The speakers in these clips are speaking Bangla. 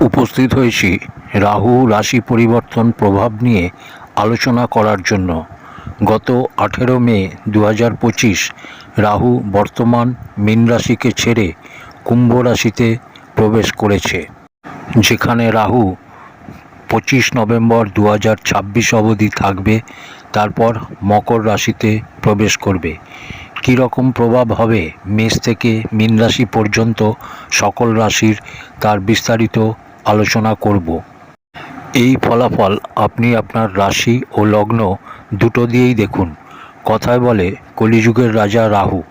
উপস্থিত হয়েছি রাহু রাশি পরিবর্তন প্রভাব নিয়ে আলোচনা করার জন্য। গত আঠেরো মে দু হাজার পঁচিশ রাহু বর্তমান মীন রাশিকে ছেড়ে কুম্ভ রাশিতে প্রবেশ করেছে, যেখানে রাহু পঁচিশ নভেম্বর দু হাজার ছাব্বিশ অবধি থাকবে, তারপর মকর রাশিতে প্রবেশ করবে। কী রকম প্রভাব হবে মেষ থেকে মীন রাশি পর্যন্ত সকল রাশির তার বিস্তারিত আলোচনা করব। এই ফলাফল আপনি আপনার রাশি ও লগ্ন দুটো দিয়েই দেখুন। কথায় বলে, কলিযুগের রাজা রাহু।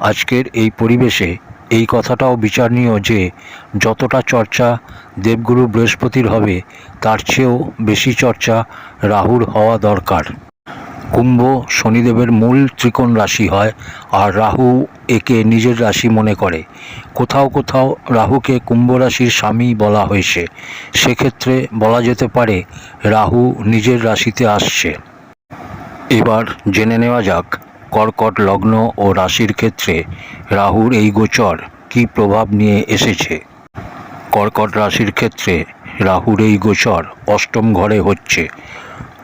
আজকের এই পরিবেশে এই কথাটাও বিচারণীয় যে, যতটা চর্চা দেবগুরু বৃহস্পতির হবে, তার চেয়েও বেশি চর্চা রাহুর হওয়া দরকার। কুম্ভ শনিদেবের মূল ত্রিকোণ রাশি হয় আর রাহু একে নিজের রাশি মনে করে। কোথাও কোথাও রাহুকে কুম্ভ রাশির স্বামী বলা হয়েছে। সেক্ষেত্রে বলা যেতে পারে রাহু নিজের রাশিতে আসছে। এবার জেনে নেওয়া যাক কর্কট লগ্ন ও রাশির ক্ষেত্রে রাহুর এই গোচর কী প্রভাব নিয়ে এসেছে। কর্কট রাশির ক্ষেত্রে রাহুর এই গোচর অষ্টম ঘরে হচ্ছে।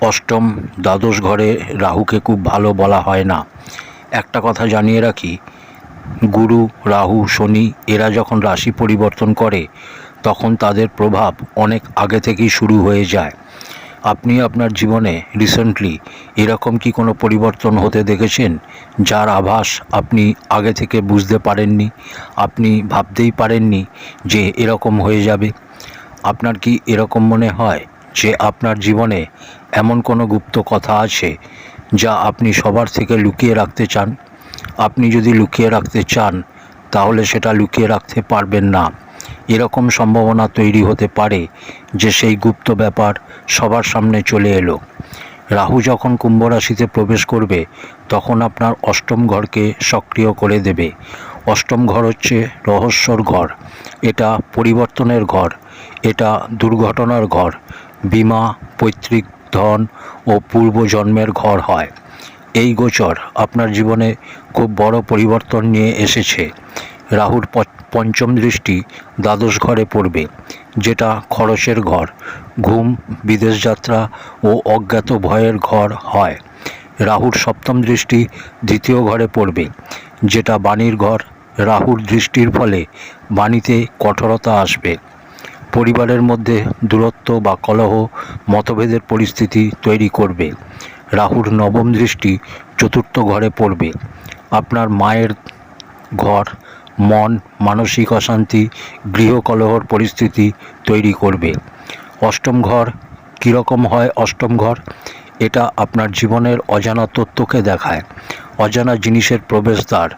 অষ্টম দ্বাদশ ঘরে রাহুকে খুব ভালো বলা হয় না। একটা কথা জানিয়ে রাখি, গুরু, রাহু, শনি এরা যখন রাশি পরিবর্তন করে, তখন তাদের প্রভাব অনেক আগে থেকেই শুরু হয়ে যায়। আপনি আপনার জীবনে রিসেন্টলি এরকম কি কোনো পরিবর্তন হতে দেখেছেন, যার আভাস আপনি আগে থেকে বুঝতে পারেননি? আপনি ভাবতেই পারেননি যে এরকম হয়ে যাবে? আপনার কি এরকম মনে হয় যে আপনার জীবনে এমন কোনো গুপ্ত কথা আছে যা আপনি সবার থেকে লুকিয়ে রাখতে চান? আপনি যদি লুকিয়ে রাখতে চান, তাহলে সেটা লুকিয়ে রাখতে পারবেন না। এরকম সম্ভাবনা তৈরি হতে পারে যে সেই গুপ্ত ব্যাপার সবার সামনে চলে এলো। রাহু যখন কুম্ভ রাশিতে প্রবেশ করবে, তখন আপনার অষ্টম ঘরকে সক্রিয় করে দেবে। অষ্টম ঘর হচ্ছে রহস্যর ঘর। এটা পরিবর্তনের ঘর। এটা দুর্ঘটনার ঘর। বিমা, পৈতৃক ধন ও পূর্বজন্মের ঘর হয়। এই গোচর আপনার জীবনে খুব বড় পরিবর্তন নিয়ে এসেছে। রাহুর পঞ্চম দৃষ্টি দ্বাদশ ঘরে পড়বে, যেটা খরচের ঘর, ঘুম, বিদেশ যাত্রা ও অজ্ঞাত ভয়ের ঘর হয়। রাহুর সপ্তম দৃষ্টি দ্বিতীয় ঘরে পড়বে, যেটা বাণীর ঘর। রাহুর দৃষ্টির ফলে বাণীতে কঠোরতা আসবে। পরিবারের মধ্যে দূরত্ব বা কলহ, মতভেদের পরিস্থিতি তৈরি করবে। রাহুর নবম দৃষ্টি চতুর্থ ঘরে পড়বে। আপনার মায়ের ঘর, মন, মানসিক অশান্তি গৃহকলহর পরিস্থিতি তৈরি করবে। অষ্টম ঘর কীরকম হয় অষ্টম ঘর? এটা আপনার জীবনের অজানা তত্ত্বকে দেখায়। অজানা জিনিসের প্রবেশদ্বার,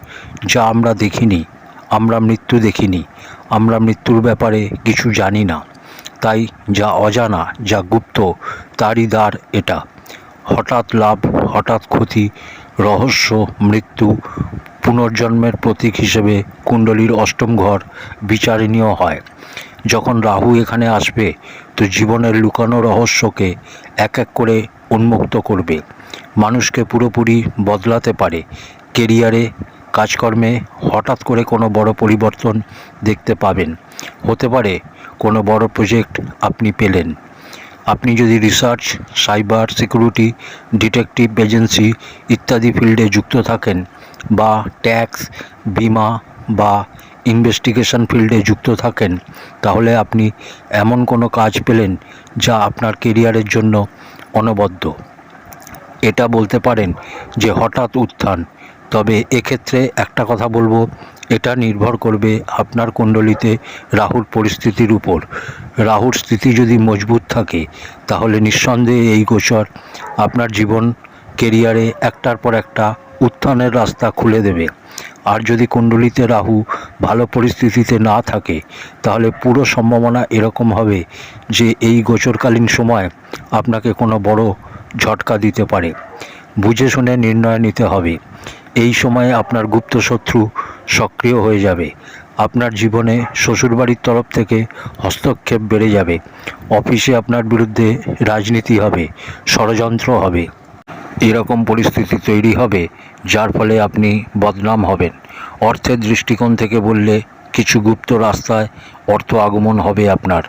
যা আমরা দেখিনি, আমরা মৃত্যু দেখিনি। আমরা মৃত্যুর ব্যাপারে কিছু জানি না। তাই যা অজানা, যা গুপ্ত, তারই দ্বার এটা। হঠাৎ লাভ, হঠাৎ ক্ষতি, রহস্য, মৃত্যু, পুনর্জন্মের প্রতীক হিসেবে কুণ্ডলীর অষ্টম ঘর বিচারণীয় হয়। যখন রাহু এখানে আসবে, তো জীবনের লুকানো রহস্যকে এক এক করে উন্মুক্ত করবে। মানুষকে পুরোপুরি বদলাতে পারে। কেরিয়ারে কাজকর্মে হঠাৎ করে কোনো বড় পরিবর্তন দেখতে পাবেন। হতে পারে কোনো বড় প্রজেক্ট আপনি পেলেন। আপনি যদি research cyber security detective agency ইত্যাদি ফিল্ডে যুক্ত থাকেন বা ট্যাক্স বিমা বা ইনভেস্টিগেশন ফিল্ডে যুক্ত থাকেন, তাহলে আপনি এমন কোনো কাজ পেলেন যা আপনার কেরিয়ারের জন্য অনবদ্য। এটা বলতে পারেন যে হঠাৎ উত্থান। তবে এক্ষেত্রে একটা কথা বলব, এটা নির্ভর করবে আপনার কুণ্ডলিতে রাহুর পরিস্থিতির উপর। রাহুর স্থিতি যদি মজবুত থাকে, তাহলে নিঃসন্দেহে এই গোচর আপনার জীবন, কেরিয়ারে একটার পর একটা উত্থানের রাস্তা খুলে দেবে। আর যদি কুণ্ডলিতে রাহু ভালো পরিস্থিতিতে না থাকে, তাহলে পুরো সম্ভাবনা এরকম হবে যে এই গোচরকালীন সময় আপনাকে কোনো বড় ঝটকা দিতে পারে। বুঝে শুনে নির্ণয় নিতে হবে। এই সময়ে আপনার গুপ্ত শত্রু সক্রিয় হয়ে যাবে। আপনার জীবনে শ্বশুরবাড়ির তরফ থেকে হস্তক্ষেপ বেড়ে যাবে। অফিসে আপনার বিরুদ্ধে রাজনীতি হবে, ষড়যন্ত্র হবে। এরকম পরিস্থিতি তৈরি হবে, যার ফলে আপনি বদনাম হবেন। অর্থের দৃষ্টিকোণ থেকে বললে কিছু গুপ্ত রাস্তায় অর্থ আগমন হবে আপনার।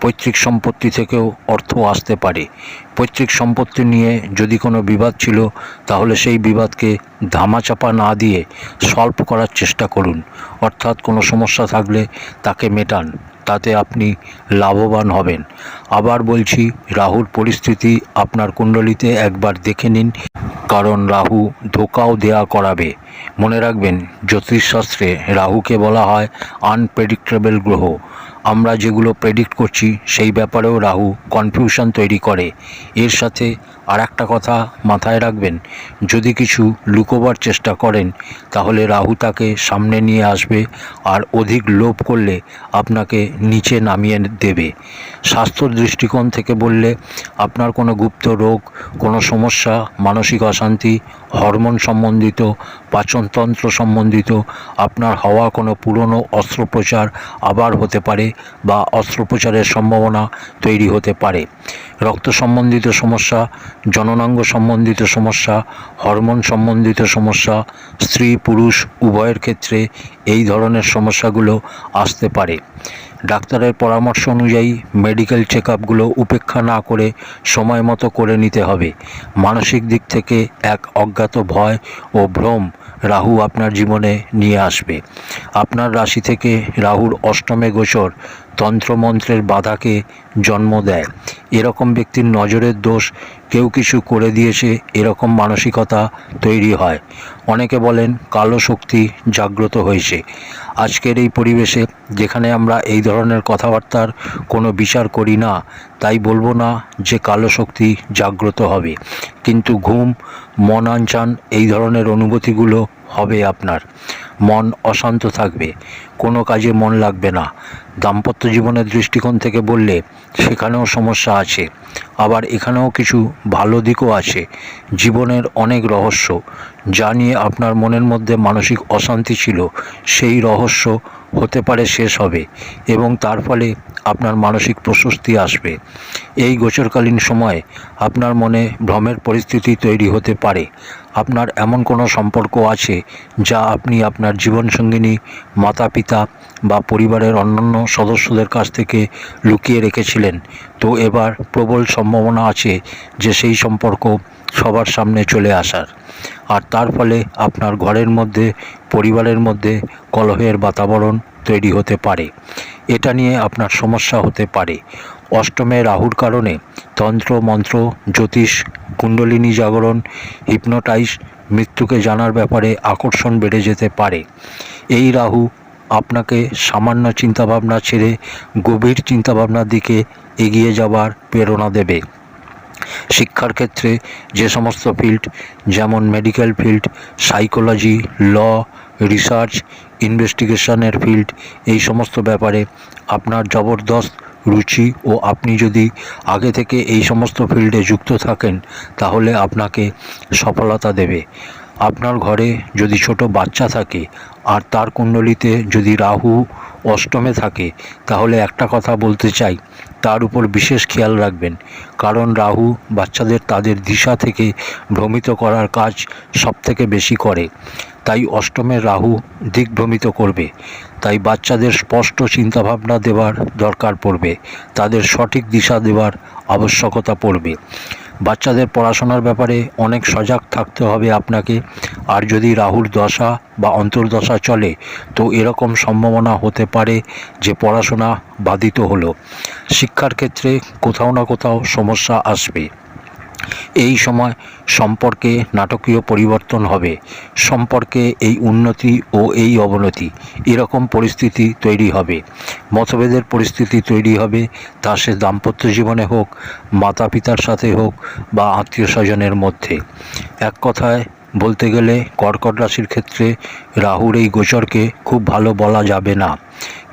পৈতৃক সম্পত্তি থেকেও অর্থ আসতে পারে। পৈতৃক সম্পত্তি নিয়ে যদি কোনো বিবাদ ছিল, তাহলে সেই বিবাদকে ধামাচাপা না দিয়ে সলভ করার চেষ্টা করুন। অর্থাৎ কোনো সমস্যা থাকলে তাকে মেটান। তাতে আপনি লাভবান হবেন। আবার বলছি, রাহুর পরিস্থিতি আপনার কুণ্ডলিতে একবার দেখে নিন, কারণ রাহু ধোকাও দেয়া করাবে। মনে রাখবেন, জ্যোতিষশাস্ত্রে রাহুকে বলা হয় আনপ্রেডিক্টেবল গ্রহ। আমরা যেগুলো প্রেডিক্ট করছি, সেই ব্যাপারেও রাহু কনফিউশন তৈরি করে। এর সাথে আর একটা কথা মাথায় রাখবেন, যদি কিছু লুকোবার চেষ্টা করেন, তাহলে রাহু তাকে সামনে নিয়ে আসবে আর অধিক লোভ করলে আপনাকে নিচে নামিয়ে দেবে। স্বাস্থ্যর দৃষ্টিকোণ থেকে বললে, আপনার কোনো গুপ্ত রোগ, কোনো সমস্যা, মানসিক অশান্তি, হরমোন সম্বন্ধিত, পাচনতন্ত্র সম্বন্ধিত, আপনার হওয়া কোনো পুরনো অস্ত্রোপচার আবার হতে পারে বা অস্ত্রোপচারের সম্ভাবনা তৈরি হতে পারে। রক্ত সম্বন্ধিত সমস্যা, জননাঙ্গ সম্বন্ধিত সমস্যা, হরমোন সম্বন্ধিত সমস্যা, স্ত্রী, পুরুষ, উভয়ের ক্ষেত্রে এই ধরনের সমস্যাগুলো আসতে পারে। ডাক্তারের পরামর্শ অনুযায়ী মেডিকেল চেক আপগুলো উপেক্ষা না করে সময় মতো করে নিতে হবে। মানসিক দিক থেকে এক অজ্ঞাত ভয় ও ভ্রম রাহু আপনার জীবনে নিয়ে আসবে। আপনার রাশি থেকে রাহুর অষ্টমে গোচর তন্ত্রমন্ত্রের বাধাকে জন্ম দেয়। এরকম ব্যক্তির নজরের দোষ কেউ কিছু করে দিয়েছে, এরকম মানসিকতা তৈরি হয়। অনেকে বলেন কালো শক্তি জাগ্রত হয়েছে। আজকের এই পরিবেশে যেখানে আমরা এই ধরনের কথাবার্তার কোনো বিচার করি না, তাই বলব না যে কালো শক্তি জাগ্রত হবে। কিন্তু ঘুম, মন আনচান এই ধরনের অনুভূতিগুলো হবে আপনার। মন অশান্ত থাকবে। কোনো কাজে মন লাগবে না। দাম্পত্য জীবনের দৃষ্টিকোণ থেকে বললে সেখানেও সমস্যা আছে। আবার এখানেও কিছু ভালো দিকও আছে। জীবনের অনেক রহস্য। যা নিয়ে আপনার মনের মধ্যে মানসিক অশান্তি ছিল, সেই রহস্য হতে পারে শেষ হবে এবং তার ফলে আপনার মানসিক প্রশস্তি আসবে। এই গোচরকালীন সময়ে আপনার মনে ভ্রমের পরিস্থিতি তৈরি হতে পারে। আপনার এমন কোনো সম্পর্ক আছে যা আপনি আপনার জীবনসঙ্গিনী মাতা পিতা বা পরিবারের অন্যান্য সদস্যদের কাছ থেকে লুকিয়ে রেখেছিলেন? তো এবার প্রবল সম্ভাবনা আছে যে সেই সম্পর্ক সবার সামনে চলে আসার। আর তার ফলে আপনার ঘরের মধ্যে, পরিবারের মধ্যে কলহের বাতাবরণ তৈরি হতে পারে। এটা নিয়ে আপনার সমস্যা হতে পারে। অষ্টমে রাহুর কারণে তন্ত্র, মন্ত্র, জ্যোতিষ, কুণ্ডলিনী জাগরণ, হিপনোটাইজ, মৃত্যুকে জানার ব্যাপারে আকর্ষণ বেড়ে যেতে পারে। এই রাহু আপনাকে সামান্য চিন্তাভাবনা ছেড়ে গভীর চিন্তাভাবনার দিকে এগিয়ে যাবার প্রেরণা দেবে। শিক্ষার ক্ষেত্রে যে সমস্ত ফিল্ড যেমন medical field psychology law research ইনভেস্টিগেশনের field এই সমস্ত ব্যাপারে আপনার জবরদস্ত রুচি ও আপনি যদি আগে থেকে এই সমস্ত ফিল্ডে যুক্ত থাকেন, তাহলে আপনাকে সফলতা দেবে। আপনার ঘরে যদি ছোট বাচ্চা থাকে আর তার কুণ্ডলিতে যদি রাহু অষ্টমে থাকে, তাহলে একটা কথা বলতে চাই, তার উপর বিশেষ খেয়াল রাখবেন। কারণ রাহু বাচ্চাদের তাদের দিশা থেকে ভ্রমিত করার কাজ সবথেকে বেশি করে। তাই অষ্টমের রাহু দিকভ্রমিত করবে। তাই বাচ্চাদের স্পষ্ট চিন্তাভাবনা দেওয়ার দরকার পড়বে। তাদের সঠিক দিশা দেওয়ার আবশ্যকতা পড়বে। বাচ্চাদের পড়াশোনার ব্যাপারে অনেক সজাগ থাকতে হবে আপনাকে। আর যদি রাহুর দশা বা অন্তর্দশা চলে, তো এরকম সম্ভাবনা হতে পারে যে পড়াশোনা বাধিত হলো। শিক্ষার ক্ষেত্রে কোথাও না কোথাও সমস্যা আসবে। এই সময় সম্পর্কে নাটকীয় পরিবর্তন হবে। সম্পর্কে এই উন্নতি ও এই অবনতি, এরকম পরিস্থিতি তৈরি হবে। মতভেদের পরিস্থিতি তৈরি হবে। তা সে দাম্পত্য জীবনে হোক মাতা পিতার সাথে হোক বা আত্মীয় স্বজনের মধ্যে। এক কথায় বলতে গেলে কর্কট রাশির ক্ষেত্রে রাহুর এই গোচরকে খুব ভালো বলা যাবে না।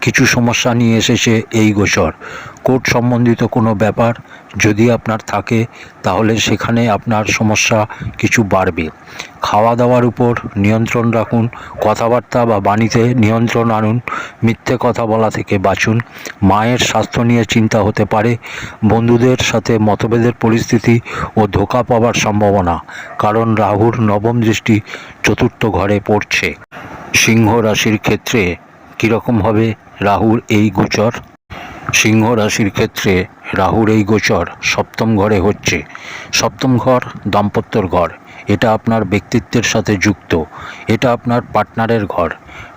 কিছু সমস্যা নিয়ে এসেছে এই গোচর। কোর্ট সম্বন্ধিত কোনো ব্যাপার যদি আপনার থাকে, তাহলে সেখানে আপনার সমস্যা কিছু বাড়বে। খাওয়া দাওয়ার উপর নিয়ন্ত্রণ রাখুন, কথাবার্তা বা বাণীতে নিয়ন্ত্রণ আনুন, মিথ্যে কথা বলা থেকে বাঁচুন। মায়ের স্বাস্থ্য নিয়ে চিন্তা হতে পারে, বন্ধুদের সাথে মতভেদের পরিস্থিতি ও ধোকা পাওয়ার সম্ভাবনা, কারণ রাহুর নবম দৃষ্টি চতুর্থ ঘরে পড়ছে। সিংহ রাশির ক্ষেত্রে কীরকম হবে রাহুর এই গোচর? সিংহ রাশির ক্ষেত্রে রাহুর এই গোচর সপ্তম ঘরে হচ্ছে। সপ্তম ঘর দাম্পত্যর ঘর। এটা আপনার ব্যক্তিত্বের সাথে যুক্ত। এটা আপনার পার্টনারের ঘর।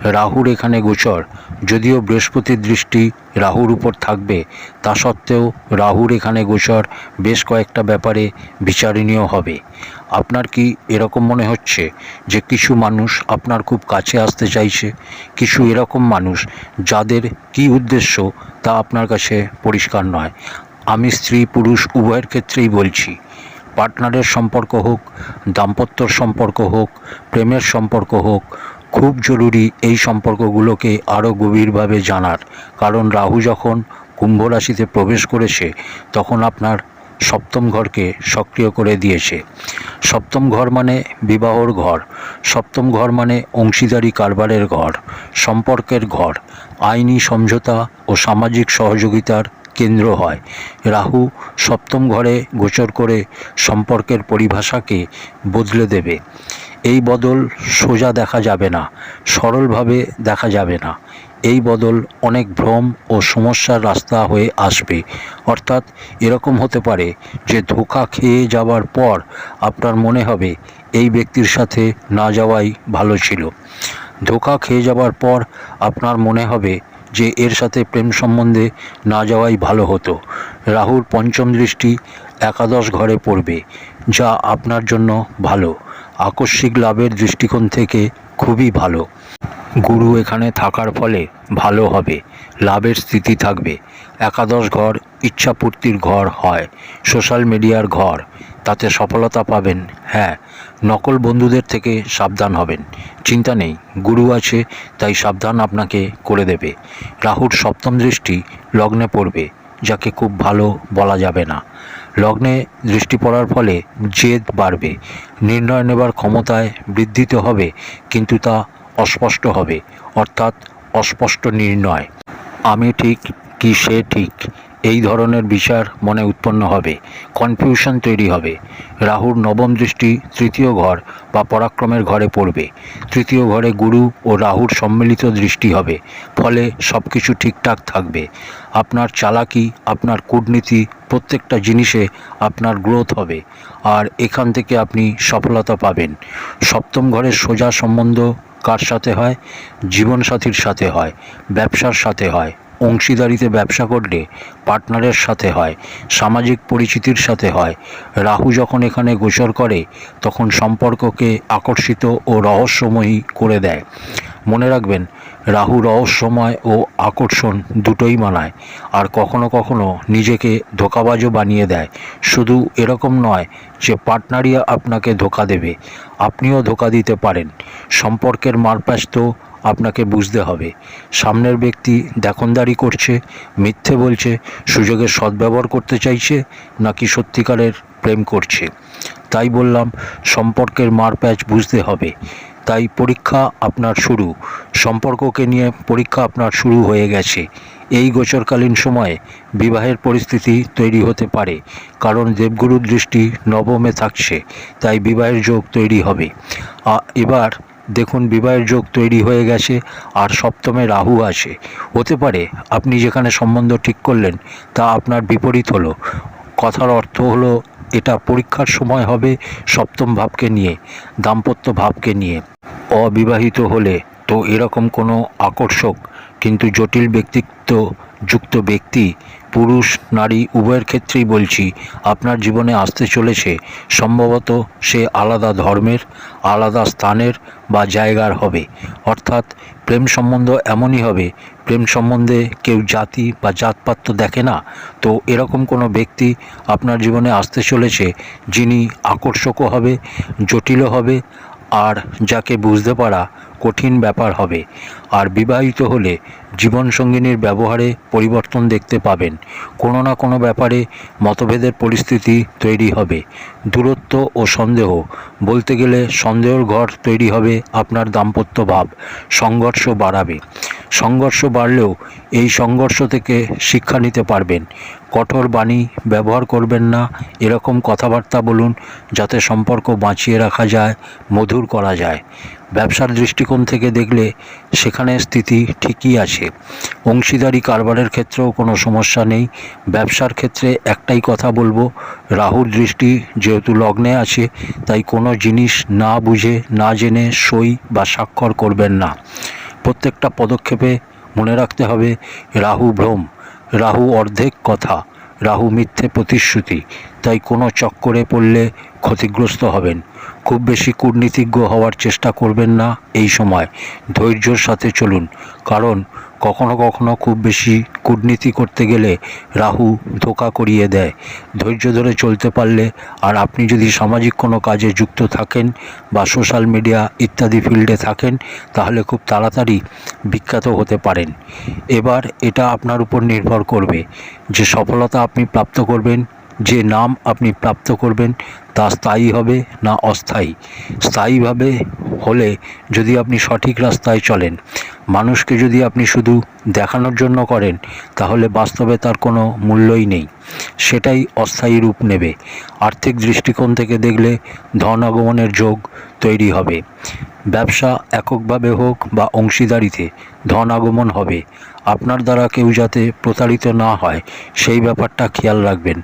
রাহুর এখানে গোচর। যদিও বৃহস্পতির দৃষ্টি রাহুর উপর থাকবে, তা সত্ত্বেও রাহুর এখানে গোচর বেশ কয়েকটা ব্যাপারে বিচারণীয় হবে। আপনার কি এরকম মনে হচ্ছে যে কিছু মানুষ আপনার খুব কাছে আসতে চাইছে? কিছু এরকম মানুষ যাদের কি উদ্দেশ্য তা আপনার কাছে পরিষ্কার নয়। আমি স্ত্রী, পুরুষ, উভয়ের ক্ষেত্রেই বলছি। পার্টনারের সম্পর্ক হোক, দাম্পত্যর সম্পর্ক হোক, প্রেমের সম্পর্ক হোক, খুব জরুরি এই সম্পর্কগুলোকে আরও গভীরভাবে জানার। কারণ রাহু যখন কুম্ভ রাশিতে প্রবেশ করেছে, তখন আপনার সপ্তম ঘরকে সক্রিয় করে দিয়েছে। সপ্তম ঘর মানে বিবাহর ঘর, সপ্তম ঘর মানে অংশীদারি কারবারের ঘর, সম্পর্কের ঘর, আইনি সমঝোতা ও সামাজিক সহযোগিতার কেন্দ্র হয়। রাহু সপ্তম ঘরে গোচর করে সম্পর্কের পরিভাষাকে বদলে দেবে। এই বদল সোজা দেখা যাবে না, সরলভাবে দেখা যাবে না। এই বদল অনেক ভ্রম ও সমস্যার রাস্তা হয়ে আসবে। অর্থাৎ এরকম হতে পারে যে ধোকা খেয়ে যাওয়ার পর আপনার মনে হবে, এই ব্যক্তির সাথে না যাওয়াই ভালো ছিল। ধোকা খেয়ে যাওয়ার পর আপনার মনে হবে যে এর সাথে প্রেম সম্বন্ধে না যাওয়াই ভালো হতো। রাহুর পঞ্চম দৃষ্টি একাদশ ঘরে পড়বে, যা আপনার জন্য ভালো। আকস্মিক লাভের দৃষ্টিকোণ থেকে খুবই ভালো। গুরু এখানে থাকার ফলে ভালো হবে, লাভের স্থিতি থাকবে। একাদশ ঘর ইচ্ছাপূর্তির ঘর হয়, সোশ্যাল মিডিয়ার ঘর। তাতে সফলতা পাবেন। হ্যাঁ নকল বন্ধুদের থেকে সাবধান হবেন। চিন্তা নেই, গুরু আছে, তাই সাবধান আপনাকে করে দেবে। রাহুর সপ্তম দৃষ্টি লগ্নে পড়বে, যাকে খুব ভালো বলা যাবে না। লগ্নে দৃষ্টি পড়ার ফলে জেদ বাড়বে। নির্ণয় নেবার ক্ষমতায় বৃদ্ধি তো হবে, কিন্তু তা অস্পষ্ট হবে, অর্থাৎ অস্পষ্ট নির্ণয়। আমি ঠিক কি সে ঠিক? এই ধরনের বিচার মনে উৎপন্ন হবে কনফিউশন তৈরি হবে। রাহুর নবম দৃষ্টি তৃতীয় ঘর বা পরাক্রমের ঘরে পড়বে। তৃতীয় ঘরে গুরু ও রাহুর সম্মিলিত দৃষ্টি হবে, ফলে সব কিছু ঠিকঠাক থাকবে। আপনার চালাকি, আপনার কূটনীতি, প্রত্যেকটা জিনিসে আপনার গ্রোথ হবে, আর এখান থেকে আপনি সফলতা পাবেন। সপ্তম ঘরের সোজা সম্বন্ধ কার সাথে হয়? জীবনসাথীর সাথে হয়, ব্যবসার সাথে হয়। অংশীদারিতে ব্যবসা করলে পার্টনারের সাথে হয়, সামাজিক পরিচিতির সাথে হয়। রাহু যখন এখানে গোচর করে, তখন সম্পর্ককে আকর্ষিত ও রহস্যময়ী করে দেয়। মনে রাখবেন, রাহু রহস্যময় ও আকর্ষণ দুটোই মানায়, আর কখনো কখনো নিজেকে ধোকাবাজও বানিয়ে দেয়। শুধু এরকম নয় যে পার্টনারই আপনাকে ধোকা দেবে, আপনিও ধোকা দিতে পারেন। সম্পর্কের মারপ্যাচ আপনাকে বুঝতে হবে। সামনের ব্যক্তি দেখনদারি করছে, মিথ্যে বলছে, সুযোগের সদ্ব্যবহার করতে চাইছে, নাকি সত্যিকারের প্রেম করছে। তাই বললাম, সম্পর্কের মারপ্যাচ বুঝতে হবে। তাই পরীক্ষা আপনার শুরু। সম্পর্ককে নিয়ে পরীক্ষা আপনার শুরু হয়ে গেছে। এই গোচরকালীন সময়ে বিবাহের পরিস্থিতি তৈরি হতে পারে, কারণ দেবগুরুর দৃষ্টি নবমে থাকছে, তাই বিবাহের যোগ তৈরি হবে। এবার দেখুন বিবাহের যোগ তৈরি হয়ে গেছে আর সপ্তমে রাহু আসে হতে পারে আপনি যেখানে সম্বন্ধ ঠিক করলেন তা আপনার বিপরীত হলো। কথার অর্থ হলো এটা পরীক্ষার সময় হবে সপ্তম ভাবকে নিয়ে, দাম্পত্য ভাবকে নিয়ে। অবিবাহিত হলে তো এরকম কোনো আকর্ষক, কিন্তু জটিল ব্যক্তিত্ব যুক্ত ব্যক্তি পুরুষ, নারী, উভয়ের ক্ষেত্রেই বলছি, আপনার জীবনে আসতে চলেছে, সম্ভবত সে আলাদা ধর্মের, আলাদা স্থানের বা জায়গার হবে। অর্থাৎ প্রেম সম্বন্ধ এমনই হবে, প্রেম সম্বন্ধে কেউ জাতি বা জাতপাত তো দেখে না। তো এরকম কোনো ব্যক্তি আপনার জীবনে আসতে চলেছে, যিনি আকর্ষকও হবে, জটিলও হবে, আর যাকে বুঝতে পারা কঠিন ব্যাপার হবে। আর বিবাহিত হলে জীবনসঙ্গিনীর ব্যবহারে পরিবর্তন দেখতে পাবেন। কোনো না কোনো ব্যাপারে মতভেদের পরিস্থিতি তৈরি হবে। দূরত্ব ও সন্দেহ, বলতে গেলে সন্দেহর ঘর তৈরি হবে আপনার দাম্পত্য ভাব। সংঘর্ষ বাড়াবে। সংঘর্ষ বাড়লেও এই সংঘর্ষ থেকে শিক্ষা নিতে পারবেন। কঠোর বাণী ব্যবহার করবেন না। এরকম কথাবার্তা বলুন যাতে সম্পর্ক বাঁচিয়ে রাখা যায়, মধুর করা যায়। ব্যবসার দৃষ্টিকোণ থেকে দেখলে সেখানে স্থিতি ঠিকই আছে। অংশীদারি কারবারের ক্ষেত্রেও কোনো সমস্যা নেই। ব্যবসার ক্ষেত্রে একটাই কথা বলব, রাহুর দৃষ্টি যেহেতু লগ্নে আছে, তাই কোনো জিনিস না বুঝে, না জেনে সই বা স্বাক্ষর করবেন না। প্রত্যেকটা পদক্ষেপে মনে রাখতে হবে, রাহু ভ্রম, রাহু অর্ধেক কথা, রাহু মিথ্যে প্রতিশ্রুতি। তাই কোনো চক্করে পড়লে ক্ষতিগ্রস্ত হবেন। খুব বেশি কূটনীতিজ্ঞ হওয়ার চেষ্টা করবেন না এই সময়। ধৈর্যর সাথে চলুন, কারণ কখনো কখনো খুব বেশি কূটনীতি করতে গেলে রাহু ধোকা করিয়ে দেয়। ধৈর্য ধরে চলতে পারলে আর আপনি যদি সামাজিক কোনো কাজে যুক্ত থাকেন বা সোশ্যাল মিডিয়া ইত্যাদি ফিল্ডে থাকেন, তাহলে খুব তাড়াতাড়ি বিখ্যাত হতে পারেন। এবার এটা আপনার উপর নির্ভর করবে। যে সফলতা আপনি প্রাপ্ত করবেন যে নাম আপনি প্রাপ্ত করবেন তা স্থায়ী হবে না অস্থায়ী। স্থায়ীভাবে হলে যদি আপনি সঠিক রাস্তায় চলেন, মানুষকে যদি আপনি শুধু দেখানোর জন্য করেন, তাহলে বাস্তবে তার কোনো মূল্যই নেই। সেটাই অস্থায়ী রূপ নেবে। আর্থিক দৃষ্টিকোণ থেকে দেখলে ধন আগমনের যোগ তৈরি হবে। ব্যবসা এককভাবে হোক বা অংশীদারিতে ধন আগমন হবে, আপনার দ্বারা কেউ যাতে প্রতারিত না হয়, সেই ব্যাপারটা খেয়াল রাখবেন।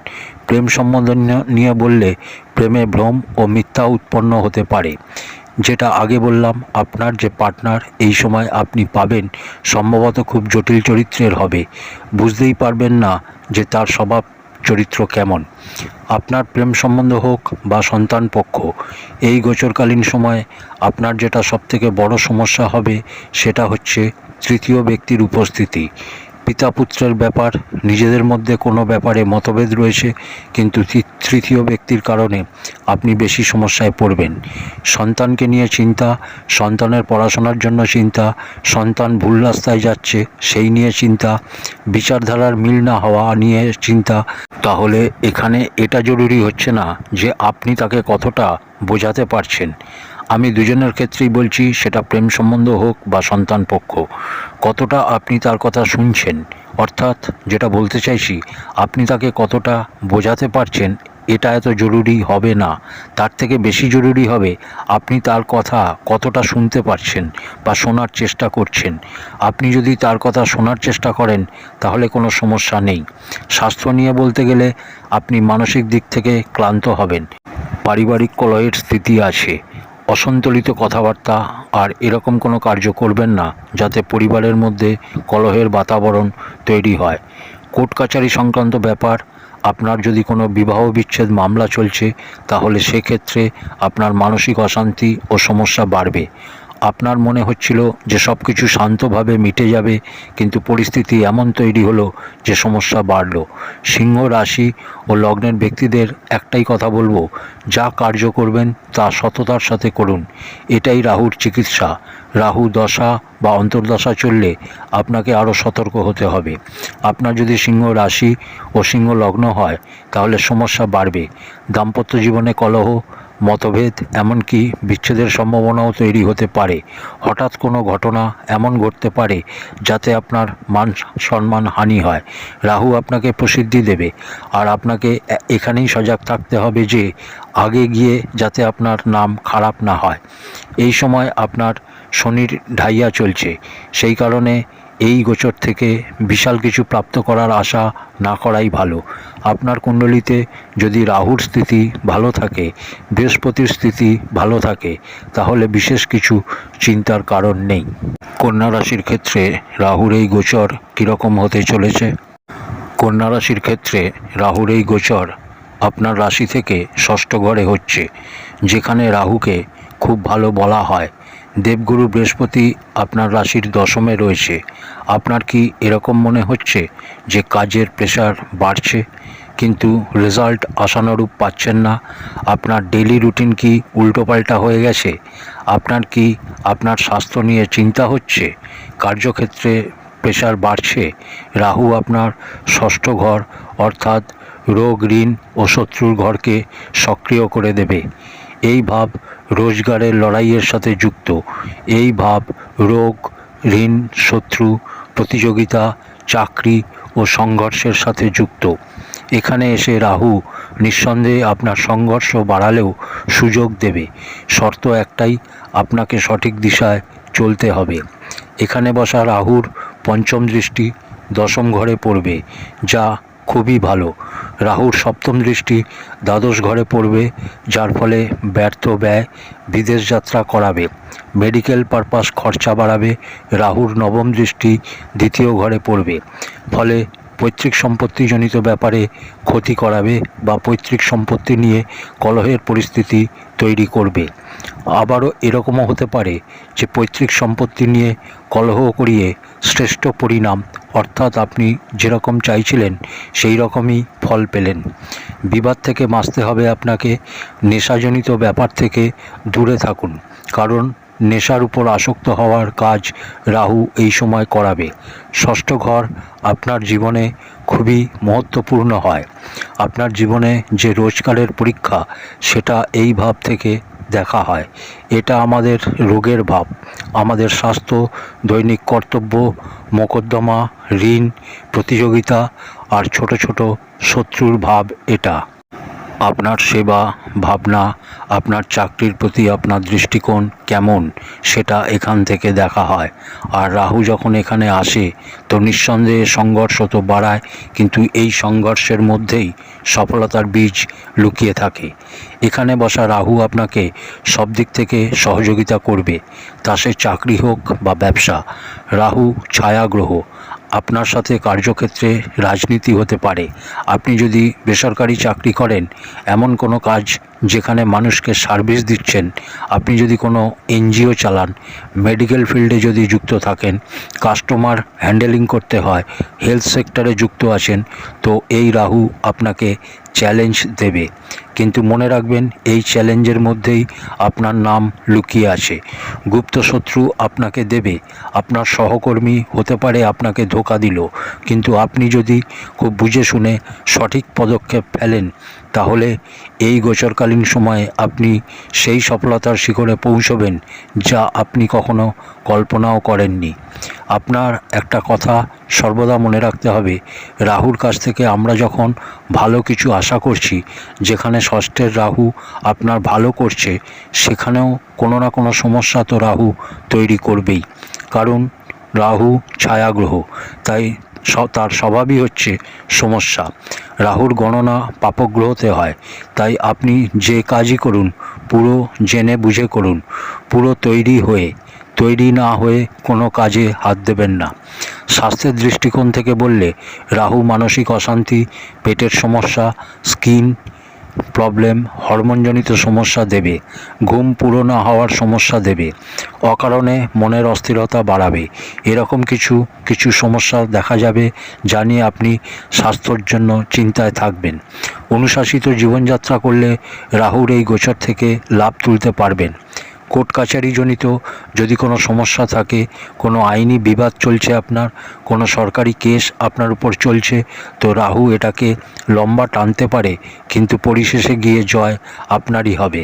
প্রেম সম্বন্ধ নিয়ে- বললে প্রেমে ভ্রম ও মিথ্যা উৎপন্ন হতে পারে। যেটা আগে বললাম, আপনার যে পার্টনার, এই সময় আপনি পাবেন, সম্ভবত খুব জটিল চরিত্রের হবে। বুঝতেই পারবেন না যে তার স্বভাব চরিত্র কেমন? আপনার প্রেম সম্বন্ধ হোক বা সন্তান পক্ষ, এই গোচরকালীন সময়ে আপনার যেটা সবথেকে বড় সমস্যা হবে সেটা হচ্ছে তৃতীয় ব্যক্তির উপস্থিতি। পিতা পুত্রের ব্যাপার, নিজেদের মধ্যে কোনো ব্যাপারে মতভেদ রয়েছে, কিন্তু তৃতীয় ব্যক্তির কারণে আপনি বেশি সমস্যায় পড়বেন। সন্তানকে নিয়ে চিন্তা, সন্তানের পড়াশোনার জন্য চিন্তা, সন্তান ভুল রাস্তায় যাচ্ছে সেই নিয়ে চিন্তা, বিচারধারার মিল না হওয়া নিয়ে চিন্তা, তাহলে এখানে এটা জরুরি হচ্ছে না যে আপনি তাকে কতটা বোঝাতে পারছেন। আমি দুজনের ক্ষেত্রেই বলছি, সেটা প্রেম সম্বন্ধ হোক বা সন্তান পক্ষ। কতটা আপনি তার কথা শুনছেন? অর্থাৎ যেটা বলতে চাইছি, আপনি তাকে কতটা বোঝাতে পারছেন, এটা এত জরুরি হবে না। তার থেকে বেশি জরুরি হবে, আপনি তার কথা কতটা শুনতে পারছেন বা শোনার চেষ্টা করছেন। আপনি যদি তার কথা শোনার চেষ্টা করেন, তাহলে কোনো সমস্যা নেই। স্বাস্থ্য নিয়ে বলতে গেলে, আপনি মানসিক দিক থেকে ক্লান্ত হবেন। পারিবারিক কলয়ের স্থিতি আছে। অসন্তুলিত কথাবার্তা আর এরকম কোনো কার্য করবেন না যাতে পরিবারের মধ্যে কলহের বাতাবরণ তৈরি হয়। কোর্ট কাচারি সংক্রান্ত ব্যাপার, আপনার যদি কোনো বিবাহ বিচ্ছেদ মামলা চলছে, তাহলে সেক্ষেত্রে আপনার মানসিক অশান্তি ও সমস্যা বাড়বে। আপনার মনে হচ্ছিল যে সব কিছু শান্তভাবে মিটে যাবে, কিন্তু পরিস্থিতি এমন তৈরি হলো যে সমস্যা বাড়ল। সিংহ, রাশি ও লগ্নের ব্যক্তিদের একটাই কথা বলব, যা কার্য করবেন তা সততার সাথে করুন। এটাই রাহুর চিকিৎসা। রাহু দশা বা অন্তর্দশা চললে আপনাকে আরও সতর্ক হতে হবে। আপনার যদি সিংহ, রাশি ও সিংহ লগ্ন হয়, তাহলে সমস্যা বাড়বে। দাম্পত্য জীবনে কলহ মতভেদ, এমনকি বিচ্ছেদের সম্ভাবনাও তৈরি হতে পারে। হঠাৎ কোনো ঘটনা এমন ঘটতে পারে যাতে আপনার মান সম্মান হানি হয়। রাহু আপনাকে প্রসিদ্ধি দেবে আর আপনাকে এখানেই সজাগ থাকতে হবে যে, আগে গিয়ে যাতে আপনার নাম খারাপ না হয়। এই সময় আপনার শনির ঢাইয়া চলছে। সেই কারণে এই গোচর থেকে বিশাল কিছু প্রাপ্ত করার আশা না করাই ভালো। আপনার কুণ্ডলিতে যদি রাহুর স্থিতি ভালো থাকে, বৃহস্পতির স্থিতি ভালো থাকে, তাহলে বিশেষ কিছু চিন্তার কারণ নেই। কন্যা রাশির ক্ষেত্রে রাহুর এই গোচর কীরকম হতে চলেছে? কন্যা রাশির ক্ষেত্রে রাহুর এই গোচর আপনার রাশি থেকে ষষ্ঠ ঘরে হচ্ছে, যেখানে রাহুকে খুব ভালো বলা হয়। দেবগুরু বৃহস্পতি আপনার রাশির দশমে রয়েছে। আপনার কি এরকম মনে হচ্ছে যে কাজের প্রেশার বাড়ছে? কিন্তু রেজাল্ট আশানুরূপ পাচ্ছেন না। আপনার ডেলি রুটিন কি উল্টোপাল্টা হয়ে গেছে? আপনার কি আপনার স্বাস্থ্য নিয়ে চিন্তা হচ্ছে? কার্যক্ষেত্রে প্রেশার বাড়ছে। রাহু আপনার ষষ্ঠ ঘর, অর্থাৎ রোগ, ঋণ ও শত্রুর ঘরকে সক্রিয় করে দেবে। এই ভাব রোজগারের লড়াইয়ের সাথে যুক্ত। এই ভাব রোগ, ঋণ, শত্রু, প্রতিযোগিতা, চাকরি ও সংঘর্ষের সাথে যুক্ত। এখানে এসে রাহু নিঃসন্দেহে আপনার সংঘর্ষ বাড়ালেও সুযোগ দেবে। শর্ত একটাই, আপনাকে সঠিক দিশায় চলতে হবে। এখানে বসা রাহুর পঞ্চম দৃষ্টি দশম ঘরে পড়বে, যা খুবই ভালো। রাহুর সপ্তম দৃষ্টি দ্বাদশ ঘরে পড়বে, যার ফলে ব্যর্থ ব্যয় বিদেশ যাত্রা করাবে। মেডিকেল পারপাস খরচা বাড়াবে, রাহুর নবম দৃষ্টি দ্বিতীয় ঘরে পড়বে। ফলে পৈতৃক সম্পত্তিজনিত ব্যাপারে ক্ষতি করাবে বা পৈতৃক সম্পত্তি নিয়ে কলহের পরিস্থিতি তৈরি করবে। আবারও এরকমও হতে পারে যে পৈতৃক সম্পত্তি নিয়ে কলহ করিয়ে শ্রেষ্ঠ পরিণাম। অর্থাৎ আপনি যেরকম চাইছিলেন, সেই রকমই ফল পেলেন। বিবাদ থেকে বাঁচতে হবে আপনাকে। নেশাজনিত ব্যাপার থেকে দূরে থাকুন। কারণ নেশার উপর আসক্ত হওয়ার কাজ রাহু এই সময় করাবে। ষষ্ঠ ঘর আপনার জীবনে খুবই মহত্বপূর্ণ হয়। আপনার জীবনে যে রোজগারের পরীক্ষা, সেটা এই ভাব থেকে দেখা হয়। এটা আমাদের রোগের ভাব। আমাদের স্বাস্থ্য, দৈনিক কর্তব্য, মোকদ্দমা, ঋণ, প্রতিযোগিতা আর ছোট ছোট শত্রুর ভাব এটা। আপনার সেবা, ভাবনা, আপনার চাকরির প্রতি আপনার দৃষ্টিকোণ কেমন সেটা এখান থেকে দেখা হয়। আর রাহু যখন এখানে আসে, তো নিঃসন্দেহে সংঘর্ষ তো বাড়ায়, কিন্তু এই সংঘর্ষের মধ্যেই সফলতার বীজ লুকিয়ে থাকে। এখানে বসা রাহু আপনাকে সব দিক থেকে সহযোগিতা করবে। তা সে চাকরি হোক বা ব্যবসা, রাহু ছায়া গ্রহ আপনার সাথে কার্যক্ষেত্রে রাজনীতি হতে পারে। আপনি যদি বেসরকারি চাকরি করেন এমন কোনো কাজ যেখানে মানুষকে সার্ভিস দিচ্ছেন, আপনি যদি কোনো এনজিও চালান, মেডিকেল ফিল্ডে যদি যুক্ত থাকেন, কাস্টমার হ্যান্ডেলিং করতে হয়, হেলথ সেক্টরে যুক্ত আছেন, তো এই রাহু আপনাকে চ্যালেঞ্জ দেবে। কিন্তু মনে রাখবেন, এই চ্যালেঞ্জের মধ্যেই আপনার নাম লুকিয়ে আছে। গুপ্ত শত্রু আপনাকে দেবে, আপনার সহকর্মী হতে পারে আপনাকে ধোকা দিল, কিন্তু আপনি যদি খুব বুঝে শুনে সঠিক পদক্ষেপ ফেলেন, তাহলে এই গোচরকালীন সময়ে আপনি সেই সফলতার শিখরে পৌঁছবেন যা আপনি কখনো কল্পনাও করেননি। আপনার একটা কথা সর্বদা মনে রাখতে হবে, রাহুর কাছ থেকে আমরা যখন ভালো কিছু আশা করছি, যেখানে ষষ্ঠের রাহু আপনার ভালো করছে, সেখানেও কোনো না কোনো সমস্যা তো রাহু তৈরি করবেই। কারণ রাহু ছায়াগ্রহ, তাই তার স্বভাবই হচ্ছে সমস্যা। রাহুর গণনা পাপগ্রহতে হয়। তাই আপনি যে কাজই করুন, পুরো জেনে বুঝে করুন। পুরো তৈরি হয়ে, তৈরি না হয়ে কোনো কাজে হাত দেবেন না। স্বাস্থ্যের দৃষ্টিকোণ থেকে বললে, রাহু মানসিক অশান্তি, পেটের সমস্যা, স্কিন প্রবলেম, হরমোনজনিত সমস্যা দেবে, ঘুম পুরো হওয়ার সমস্যা দেবে, অকারণে মনের অস্থিরতা বাড়াবে, এরকম কিছু কিছু সমস্যা দেখা যাবে যা নিয়ে আপনি স্বাস্থ্যর জন্য চিন্তায় থাকবেন। অনুশাসিত জীবনযাত্রা করলে রাহুর এই গোচর থেকে লাভ তুলতে পারবেন। কোর্ট কাছারিজনিত যদি কোনো সমস্যা থাকে, কোনো আইনি বিবাদ চলছে আপনার, কোনো সরকারি কেস আপনার উপর চলছে, তো রাহু এটাকে লম্বা টানতে পারে, কিন্তু পরিশেষে গিয়ে জয় আপনারই হবে।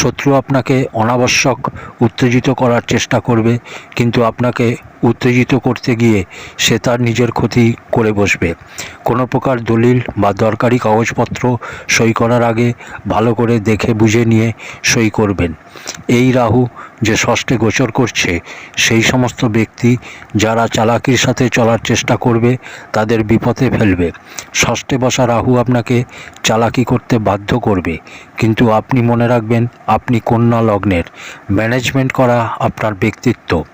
শত্রু আপনাকে অনাবশ্যক উত্তেজিত করার চেষ্টা করবে, কিন্তু আপনাকে উত্তেজিত করতে গিয়ে সে তার নিজের ক্ষতি করে বসবে। কোনো প্রকার দলিল বা দরকারি কাগজপত্র সই করার আগে ভালো করে দেখে বুঝে নিয়ে সই করবেন। এই রাহু যে ষষ্ঠে গোচর করছে, সেই সমস্ত ব্যক্তি যারা চালাকির সাথে চলার চেষ্টা করবে, তাদের বিপথে ফেলবে। ষষ্ঠে বসা রাহু আপনাকে চালাকি করতে বাধ্য করবে। কিন্তু আপনি মনে রাখবেন, আপনি কন্যা লগ্নের। ম্যানেজমেন্ট করা আপনার ব্যক্তিত্ব।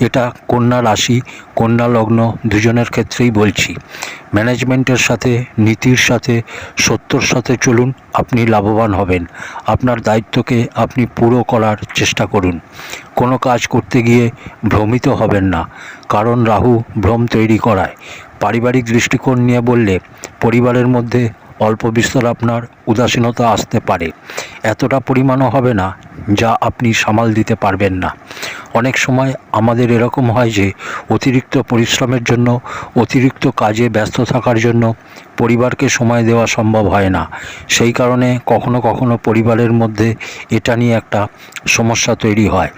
এটা কন্যা রাশি, কন্যা লগ্ন, দুজনের ক্ষেত্রেই বলছি। ম্যানেজমেন্টের সাথে, নীতির সাথে, সত্যর সাথে চলুন, আপনি লাভবান হবেন। আপনার দায়িত্বকে আপনি পুরো করার চেষ্টা করুন। কোনো কাজ করতে গিয়ে ভ্রমিত হবেন না, কারণ রাহু ভ্রম তৈরি করায়। পারিবারিক দৃষ্টিকোণ নিয়ে বললে, পরিবারের মধ্যে অল্প বিস্তর আপনার উদাসীনতা আসতে পারে। এতটা পরিমাণও হবে না যা আপনি সামাল দিতে পারবেন না। অনেক সময় আমাদের এরকম হয় যে, অতিরিক্ত পরিশ্রমের জন্য, অতিরিক্ত কাজে ব্যস্ত থাকার জন্য পরিবারকে সময় দেওয়া সম্ভব হয় না। সেই কারণে কখনো কখনো পরিবারের মধ্যে এটা নিয়ে একটা সমস্যা তৈরি হয়।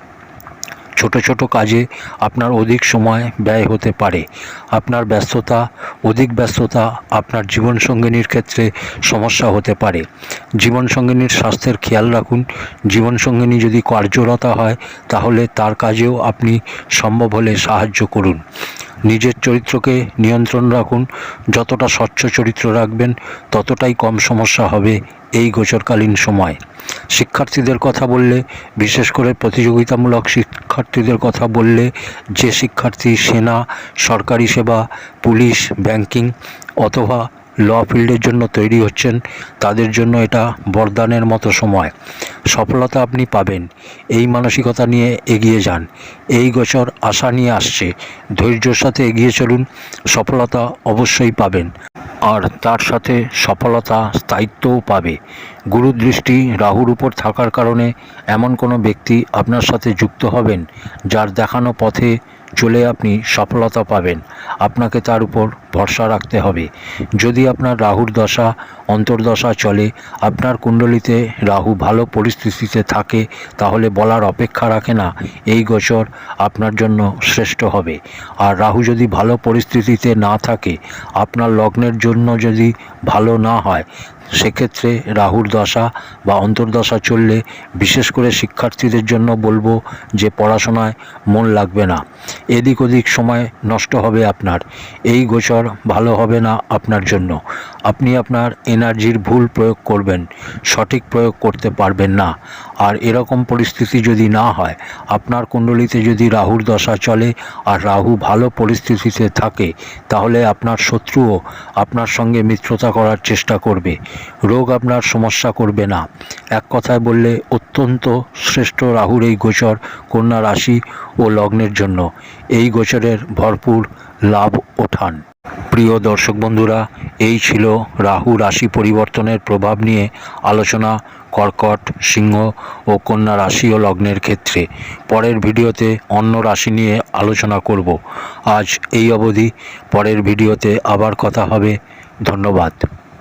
ছোট ছোট কাজে আপনার অধিক সময় ব্যয় হতে পারে। আপনার ব্যস্ততা, অধিক ব্যস্ততা আপনার জীবনসঙ্গিনীর ক্ষেত্রে সমস্যা হতে পারে। জীবনসঙ্গিনীর স্বাস্থ্যের খেয়াল রাখুন। জীবনসঙ্গিনী যদি কার্যরতা হয়, তাহলে তার কাজেও আপনি সম্ভব হলে সাহায্য করুন। নিজের চরিত্রকে নিয়ন্ত্রণ রাখুন। যতটা স্বচ্ছ চরিত্র রাখবেন, ততটাই কম সমস্যা হবে এই গোচরকালীন সময়। শিক্ষার্থীদের কথা বললে, বিশেষ করে প্রতিযোগিতামূলক শিক্ষার্থীদের কথা বললে, যে শিক্ষার্থী সেনা, সরকারি সেবা, পুলিশ, ব্যাংকিং অথবা ল ফিল্ডের জন্য তৈরি হচ্ছেন, তাদের জন্য এটা বরদানের মতো সময়। সফলতা আপনি পাবেন। এই মানসিকতা নিয়ে এগিয়ে যান। এই গোচর আশা নিয়ে আসছে। ধৈর্যর সাথে এগিয়ে চলুন, সফলতা অবশ্যই পাবেন। আর তার সাথে সফলতা স্থায়িত্বও পাবে। গুরুদৃষ্টি রাহুর উপর থাকার কারণে এমন কোনো ব্যক্তি আপনার সাথে যুক্ত হবেন, যার দেখানো পথে চলে আপনি সফলতা পাবেন। আপনাকে তার উপর ভরসা রাখতে হবে। যদি আপনার রাহুর দশা, অন্তর্দশা চলে, আপনার কুণ্ডলিতে রাহু ভালো পরিস্থিতিতে থাকে, তাহলে বলার অপেক্ষা রাখে না। এই গোচর আপনার জন্য শ্রেষ্ঠ হবে। আর রাহু যদি ভালো পরিস্থিতিতে না থাকে, আপনার লগ্নের জন্য যদি ভালো না হয় সেক্ষেত্রে রাহুর দশা বা অন্তর্দশা চললে বিশেষ করে শিক্ষার্থীদের জন্য বলব যে পড়াশোনায় মন লাগবে না। এদিক ওদিক সময় নষ্ট হবে আপনার। এই গোচর ভালো হবে না আপনার জন্য। আপনি আপনার এনার্জির ভুল প্রয়োগ করবেন। সঠিক প্রয়োগ করতে পারবেন না। আর এরকম পরিস্থিতি যদি না হয়, আপনার কুণ্ডলিতে যদি রাহুর দশা চলে আর রাহু ভালো পরিস্থিতিতে থাকে, তাহলে আপনার শত্রুও আপনার সঙ্গে মিত্রতা করার চেষ্টা করবে। রোগ আপনার সমস্যা করবে না। এক কথায় বললে, অত্যন্ত শ্রেষ্ঠ রাহুর এই গোচর কন্যা রাশি ও লগ্নের জন্য। এই গোচরের ভরপুর লাভ ওঠান। প্রিয় দর্শক বন্ধুরা, এই ছিল রাহু রাশি পরিবর্তনের প্রভাব নিয়ে আলোচনা। কর্কট, সিংহ ও কন্যা রাশি ও লগ্নের ক্ষেত্রে। পরের ভিডিওতে অন্য রাশি নিয়ে আলোচনা করব। আজ এই অবধি। পরের ভিডিওতে আবার কথা হবে। ধন্যবাদ।